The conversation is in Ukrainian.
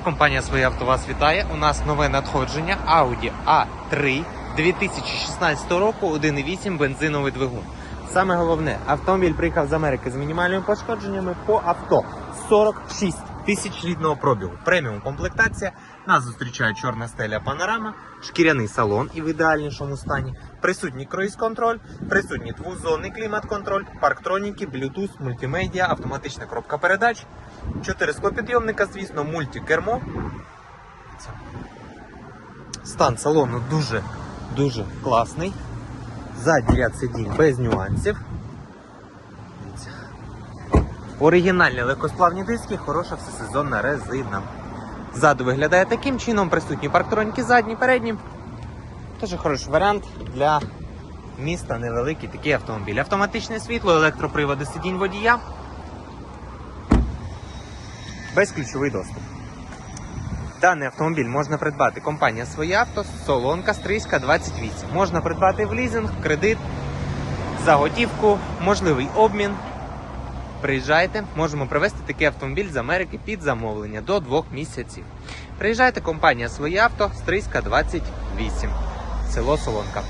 Компанія «Своє авто» вас вітає. У нас нове надходження Audi A3 2016 року 1.8 бензиновий двигун. Саме головне, автомобіль приїхав з Америки з мінімальними пошкодженнями по авто 46 тисяч пробігу. Преміум комплектація. Нас зустрічає чорна стеля панорама, шкіряний салон і в ідеальнішому стані. Присутній круїз-контроль, присутній двозонний клімат-контроль, парктроніки, Bluetooth, мультимедіа, автоматична коробка передач, 4 склопідйомника, звісно, мультикермо. Стан салону дуже дуже класний. Задній ряд сидінь без нюансів. Оригінальні легкосплавні диски, хороша всесезонна резина. Ззаду виглядає таким чином, присутні парктроніки задні, передні. Теж хороший варіант для міста невеликий такий автомобіль. Автоматичне світло, електроприводи сидінь водія. Безключовий доступ. Даний автомобіль можна придбати компанія «Своє авто, Солонка, Стрийська, 28. Можна придбати в лізинг, кредит, за готівку, можливий обмін. Приїжджайте, можемо привезти такий автомобіль з Америки під замовлення до двох місяців. Приїжджайте, компанія «Своє авто, Стрийська, 28. Село Солонка.